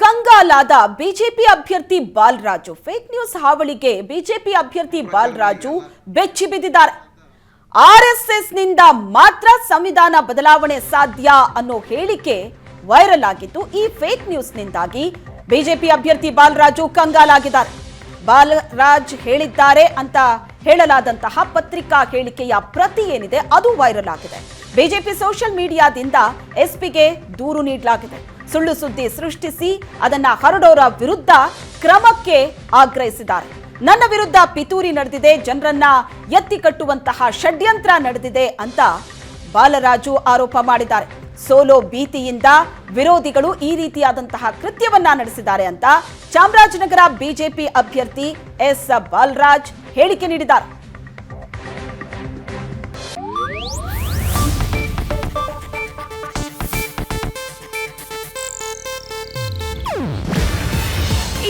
ಕಂಗಾಲಾದ BJP ಅಭ್ಯರ್ಥಿ Balaraju. Fake news ಹಾವಳಿಗೆ BJP ಅಭ್ಯರ್ಥಿ ಬಾಲರಾಜು ಬೆಚ್ಚಿ ಬಿದ್ದಿದ್ದಾರೆ. ಆರ್ಎಸ್ಎಸ್ನಿಂದ ಮಾತ್ರ ಸಂವಿಧಾನ ಬದಲಾವಣೆ ಸಾಧ್ಯ ಅನ್ನೋ ಹೇಳಿಕೆ ವೈರಲ್ ಆಗಿದ್ದು ಈ ಫೇಕ್ ನ್ಯೂಸ್ನಿಂದಾಗಿ ಬಿಜೆಪಿ ಅಭ್ಯರ್ಥಿ ಬಾಲರಾಜು ಕಂಗಾಲಾಗಿದ್ದಾರೆ. ಬಾಲರಾಜ್ ಹೇಳಿದ್ದಾರೆ ಅಂತ ಹೇಳಲಾದಂತಹ ಪತ್ರಿಕಾ ಹೇಳಿಕೆಯ ಪ್ರತಿ ಏನಿದೆ ಅದು ವೈರಲ್ ಆಗಿದೆ. ಬಿಜೆಪಿ ಸೋಷಿಯಲ್ ಮೀಡಿಯಾದಿಂದ ಎಸ್ಪಿಗೆ ದೂರು ನೀಡಲಾಗಿದೆ. ಸುಳ್ಳು ಸುದ್ದಿ ಸೃಷ್ಟಿಸಿ ಅದನ್ನ ಹರಡೋರ ವಿರುದ್ಧ ಕ್ರಮಕ್ಕೆ ಆಗ್ರಹಿಸಿದ್ದಾರೆ. ನನ್ನ ವಿರುದ್ಧ ಪಿತೂರಿ ನಡೆದಿದೆ, ಜನರನ್ನ ಎತ್ತಿ ಕಟ್ಟುವಂತಹ ಷಡ್ಯಂತ್ರ ನಡೆದಿದೆ ಅಂತ ಬಾಲರಾಜು ಆರೋಪ ಮಾಡಿದ್ದಾರೆ. ಸೋಲೋ ಭೀತಿಯಿಂದ ವಿರೋಧಿಗಳು ಈ ರೀತಿಯಾದಂತಹ ಕೃತ್ಯವನ್ನ ನಡೆಸಿದ್ದಾರೆ ಅಂತ ಚಾಮರಾಜನಗರ ಬಿಜೆಪಿ ಅಭ್ಯರ್ಥಿ ಎಸ್ ಬಾಲರಾಜ್ ಹೇಳಿಕೆ ನೀಡಿದ್ದಾರೆ.